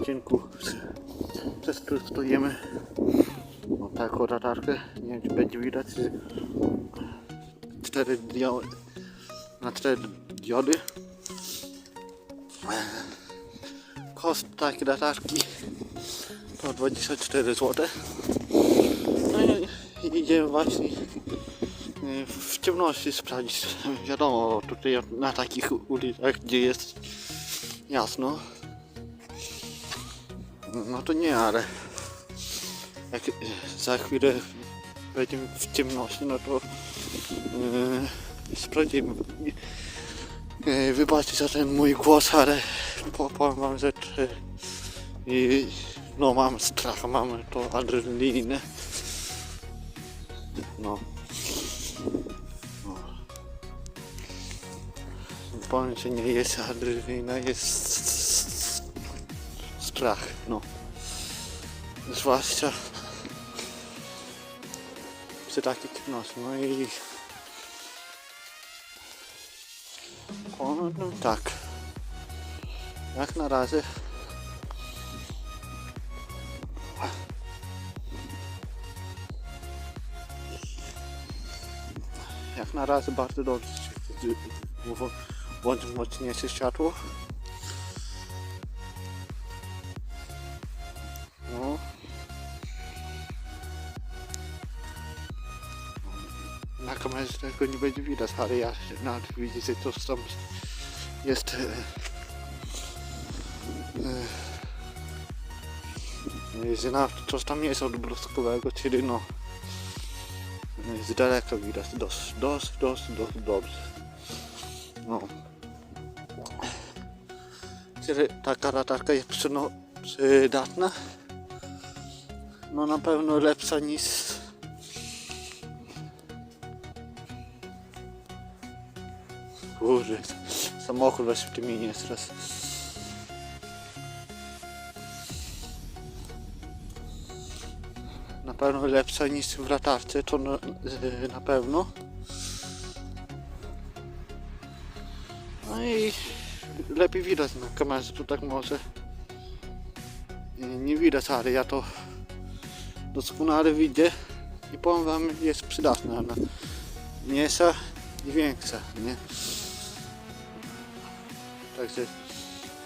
odcinku, przez który stoimy. Mam taką radarkę, nie wiem czy będzie widać. Cztery diody, na cztery diody. Koszt takiej latarki to 24 zł. No i idziemy właśnie y, w ciemności sprawdzić. Wiadomo, tutaj na takich ulicach, gdzie jest jasno, no to nie, ale jak za chwilę będziemy w ciemności, no to yy, sprawdzimy. Yy, wybaczcie za ten mój głos, ale po- powiem wam, że czy, i, no mam strach, mam to adrenalinę. No. no. Powiem, że nie jest adrenalina, jest strach, no. Zwłaszcza przy takich ciemności. No i o, no tak. Jak na razie jak na razie bardzo dobrze Bądź mocniejsze światło. Na kamerze tego nie będzie widać, ale ja nawet widzę, że to tam jest e, e, że nawet coś tam jest odblaskowego, czyli no e, z daleka widać dość, dość, dość, dość dobrze. No. Czyli taka latarka jest przyno, przydatna. No na pewno lepsza niż Kurde, samochód właśnie w tym minie teraz. Na pewno lepsza niż w latarce, to na, yy, na pewno. No i lepiej widać na kamerze, tu tak może nie widać, ale ja to doskonale widzę i powiem wam jest przydatna. Ona mniejsza i większa, nie? Także,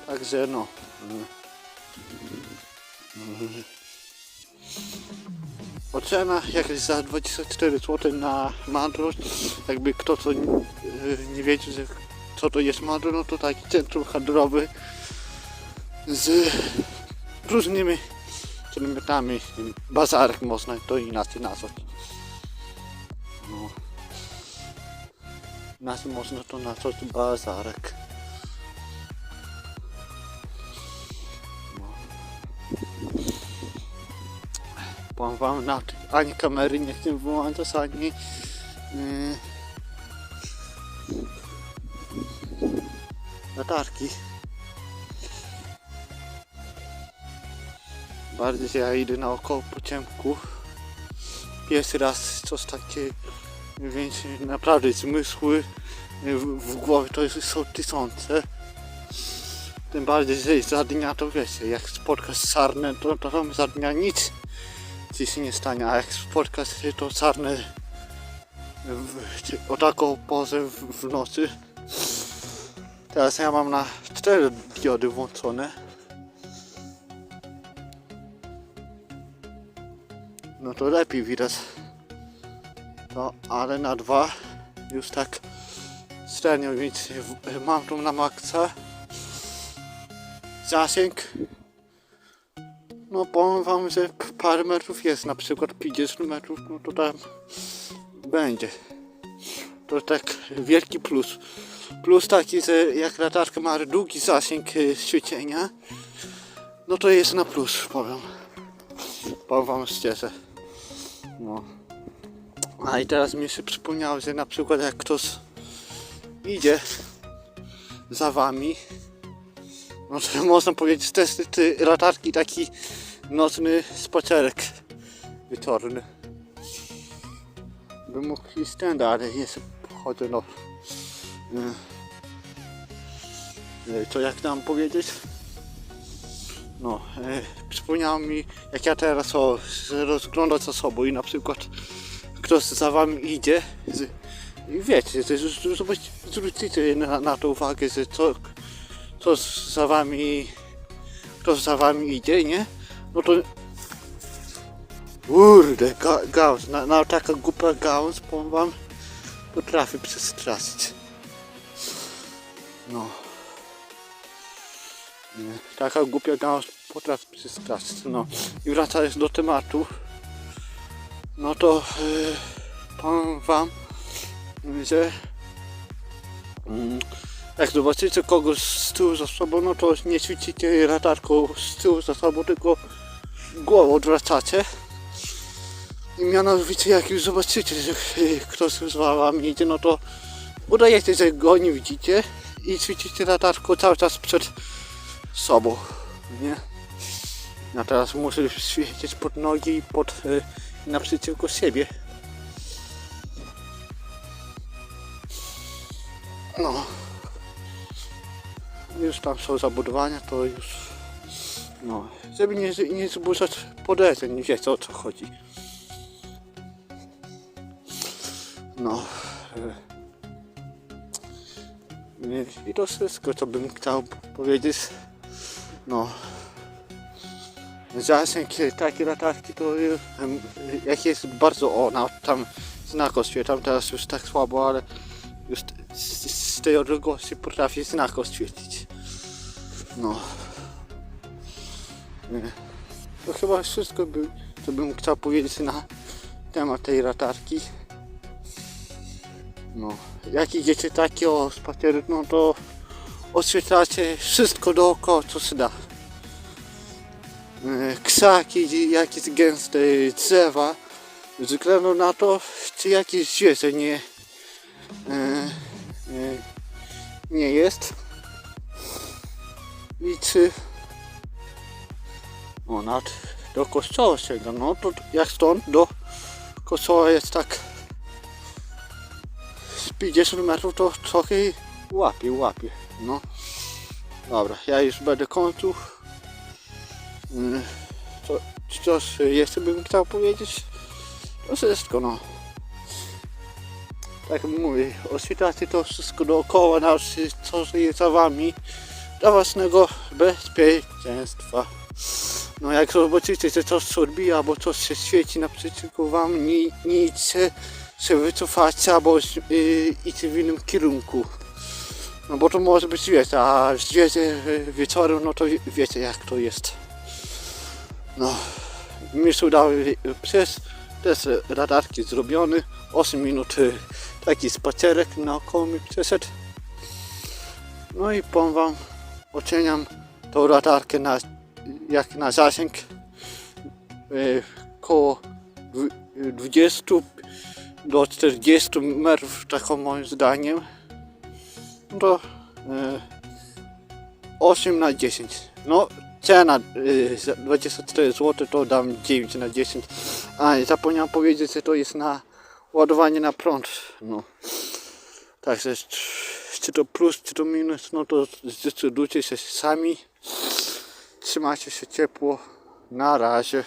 także no. Ocena jakaś za 24 zł na Madro. Jakby kto co nie, nie wiedział, co to jest Madro, no to taki centrum handlowy z różnymi przedmiotami. Bazarek można to inaczej nazwać. No. Nas można to nazwać bazarek. Powiem wam na ani kamery nie chcę wyłączać, ani yy, latarki. Bardziej ja idę naokoło po ciemku. Pierwszy raz coś takie, więc naprawdę zmysły w, w głowie to jest, są tysiące. Tym bardziej, że za dnia to wiecie, jak spotkasz sarnę, to, to tam za dnia nic ci się nie stanie, a jak spotkasz to czy- o taką pozę w, nocy. Teraz ja mam na cztery diody włączone. No to lepiej widać. No, ale na dwa już tak średnio, więc mam tu na maksa zasięg. No powiem wam, że parę metrów jest, na przykład 50 metrów, no to tam będzie. To tak wielki plus. Plus taki, że jak latarka ma długi zasięg y, świecenia, no to jest na plus, powiem. Powiem wam szczerze. No. A i teraz mi się przypomniało, że na przykład jak ktoś idzie za wami, no to można powiedzieć też ty latarki taki nocny spacerek wieczorny. Bym mógł iść tędy, ale jest chodzę no. y, y, Co jak tam powiedzieć? No, e, mi, jak ja teraz o, rozglądam za sobą i na przykład ktoś za wami idzie z, i wiecie, zwrócicie na, na to uwagę, że co, co za wami, kto za wami idzie, nie? No to Kurde, ga, gałąz, na, na taka głupia gałąz, powiem wam, potrafi przestraszyć. No. Nie, taka głupia gałąz potrafi przestraszyć, no. I wracając do tematu, no to yy, powiem wam, że mm, jak zobaczycie kogoś z tyłu za sobą, no to nie świecicie latarką z tyłu za sobą, tylko głową odwracacie. I mianowicie jak już zobaczycie, że ktoś z wami idzie, no to udajecie, że go nie widzicie i świecicie latarką cały czas przed sobą, nie? Ja teraz muszę świecić pod nogi i pod, y, naprzeciwko siebie. No. Już tam są zabudowania, to już... No, żeby nie, nie zburzać podejrzeń, wiecie o co chodzi. No. e, I- to wszystko, co bym chciał powiedzieć. No. Zasięg takiej latarki to jak jest bardzo o, no, tam znak oświetlam, teraz już tak słabo, ale już z, z tej odległości potrafi znak oświecić. No. Nie. To chyba wszystko, by, co bym chciał powiedzieć na temat tej latarki. No, jak idziecie takie o spacery, no to oświetlacie wszystko dookoła, co się da. E, Krzaki, jakieś gęste drzewa, ze względu na to, czy jakieś zwierzę nie, e, e, nie jest. I czy o, nawet do kościoła sięga, no to jak stąd do kościoła jest tak z 50 metrów to trochę łapie, łapie. No. Dobra, ja już będę kończył. Mm, Co, coś jeszcze bym chciał powiedzieć? To wszystko, no. Tak mówię, oświetlacie to wszystko dookoła, na co jest za wami, dla własnego bezpieczeństwa. No jak zobaczycie, że coś się odbija, albo coś się świeci naprzeciwko wam, nie, nie idźcie się wycofać albo yy, idźcie w innym kierunku. No bo to może być wiecie, a wiecie wieczorem, no to wie- wiecie jak to jest. No, mi się udało y, przez te radarki zrobiony, 8 minut y, taki spacerek naokoło mi przeszedł. No i powiem wam, oceniam tą radarkę na, jak na zasięg y, koło dwu- 20 do 40 metrów, taką moim zdaniem, to e, 8 na 10. No, cena e, za 24 zł to dam 9 na 10. A, zapomniałem powiedzieć, że to jest na ładowanie na prąd. No. Także czy to plus, czy to minus, no to zdecydujcie się sami. Trzymajcie się ciepło. Na razie.